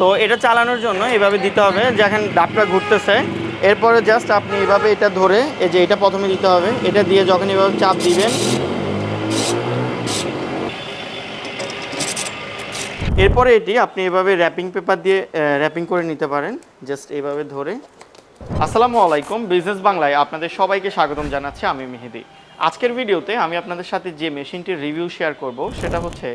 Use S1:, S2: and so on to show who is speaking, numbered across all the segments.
S1: তো এটা চালানোর জন্য এভাবে দিতে হবে, যেখানে ডাবটা ঘুরতেছে। এরপরে জাস্ট আপনি এভাবে এটা ধরে, এই যে এটা প্রথমে দিতে হবে, এটা দিয়ে যখন এভাবে চাপ দিবেন, এরপরে এটি আপনি এভাবে র্যাপিং পেপার দিয়ে র্যাপিং করে নিতে পারেন জাস্ট এভাবে ধরে। আসসালামু আলাইকুম, বিজনেস বাংলায় আপনাদের সবাইকে স্বাগতম জানাচ্ছি, আমি মেহেদি। আজকের ভিডিওতে আমি আপনাদের সাথে যে মেশিনটির রিভিউ শেয়ার করব, সেটা হচ্ছে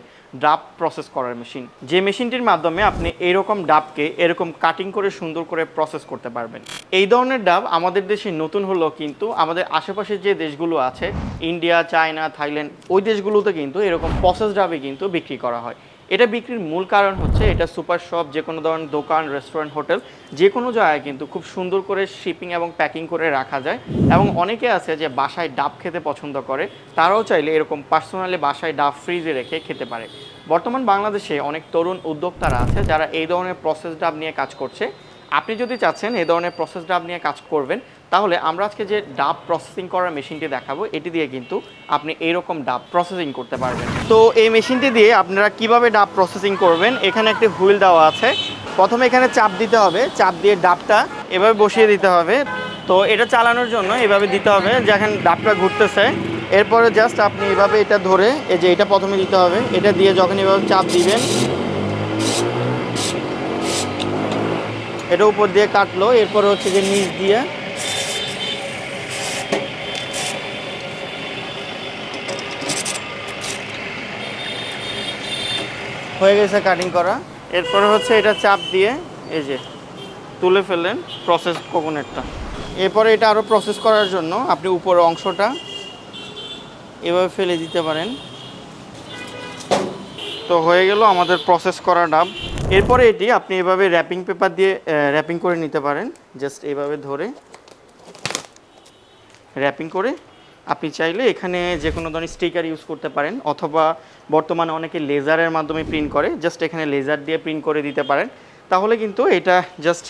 S1: ডাব প্রসেস করার মেশিন যে মেশিনটির মাধ্যমে আপনি এরকম ডাবকে এরকম কাটিং করে সুন্দর করে প্রসেস করতে পারবেন। এই ধরনের ডাব আমাদের দেশে নতুন হলেও কিন্তু আমাদের আশেপাশে যে দেশগুলো আছে, ইন্ডিয়া, চায়না, থাইল্যান্ড, ওই দেশগুলোতে কিন্তু এরকম প্রসেস ডাবে কিন্তু বিক্রি করা হয়। এটা বিক্রির মূল কারণ হচ্ছে এটা সুপার শপ, যে কোনো ধরনের দোকান, রেস্টুরেন্ট, হোটেল, যে কোনো জায়গায় কিন্তু খুব সুন্দর করে শিপিং এবং প্যাকিং করে রাখা যায়। এবং অনেকে আছে যে বাসায় ডাব খেতে পছন্দ করে, তারাও চাইলে এরকম পার্সোনালি বাসায় ডাব ফ্রিজে রেখে খেতে পারে। বর্তমান বাংলাদেশে অনেক তরুণ উদ্যোক্তারা আছে যারা এই ধরনের প্রসেস ডাব নিয়ে কাজ করছে। আপনি যদি চাচ্ছেন এই ধরনের প্রসেস ডাব নিয়ে কাজ করবেন, তাহলে আমরা আজকে যে ডাব প্রসেসিং করার মেশিনটি দেখাবো, এটি দিয়ে কিন্তু আপনি এইরকম ডাব প্রসেসিং করতে পারবেন। তো এই মেশিনটি দিয়ে আপনারা কীভাবে ডাব প্রসেসিং করবেন, এখানে একটি হুইল দেওয়া আছে। প্রথমে এখানে চাপ দিতে হবে, চাপ দিয়ে ডাবটা এভাবে বসিয়ে দিতে হবে। তো এটা চালানোর জন্য এভাবে দিতে হবে, যেখানে ডাবটা ঘুরতেছে। এরপরে জাস্ট আপনি এভাবে এটা ধরে, এই যে এটা প্রথমে দিতে হবে, এটা দিয়ে যখন এভাবে চাপ দিবেন এটা উপর দিয়ে কাটলো, এরপরে হচ্ছে যে নিচ দিয়ে। হয়ে গেছে কাটিং করা। এরপরে হচ্ছে এটা চাপ দিয়ে এই যে তুলে ফেললেন প্রসেস কোকোনেটটা এরপরে এটা আরও প্রসেস করার জন্য আপনি উপরের অংশটা এভাবে ফেলে দিতে পারেন। তো হয়ে গেল আমাদের প্রসেস করা ডাব। এরপরে এটি আপনি এভাবে র্যাপিং পেপার দিয়ে র্যাপিং করে নিতে পারেন। জাস্ট এভাবে ধরে র্যাপিং করে। আপনি চাইলে এখানে যে কোনো ধরনের স্টিকার ইউজ করতে পারেন, অথবা বর্তমানে অনেকে লেজারের মাধ্যমে প্রিন্ট করে জাস্ট এখানে লেজার দিয়ে প্রিন্ট করে দিতে পারেন। তাহলে কিন্তু এটা জাস্ট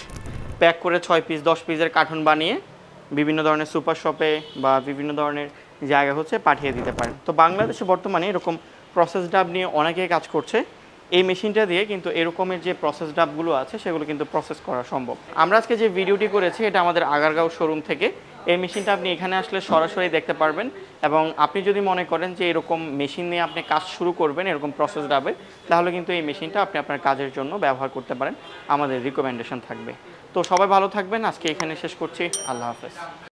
S1: প্যাক করে ছয় পিস দশ পিসের কার্টুন বানিয়ে বিভিন্ন ধরনের সুপার শপে বা বিভিন্ন ধরনের জায়গা হচ্ছে পাঠিয়ে দিতে পারেন। তো বাংলাদেশে বর্তমানে এরকম প্রসেস ডাব নিয়ে অনেকেই কাজ করছে। এই মেশিনটা দিয়ে কিন্তু এরকমের যে প্রসেস ডাবগুলো আছে, সেগুলো কিন্তু প্রসেস করা সম্ভব। আমরা আজকে যে ভিডিওটি করেছি, এটা আমাদের আগারগাঁও শোরুম থেকে। এই মেশিনটা আপনি এখানে আসলে সরাসরি দেখতে পারবেন এবং আপনি যদি মনে করেন যে এরকম মেশিন নিয়ে আপনি কাজ শুরু করবেন, এরকম প্রসেস ডাবে তাহলে কিন্তু এই মেশিনটা আপনি আপনার কাজের জন্য ব্যবহার করতে পারেন। আমাদের রিকমেন্ডেশন থাকবে। তো সবাই ভালো থাকবেন। আজকে এখানে শেষ করছি। আল্লাহ হাফেজ।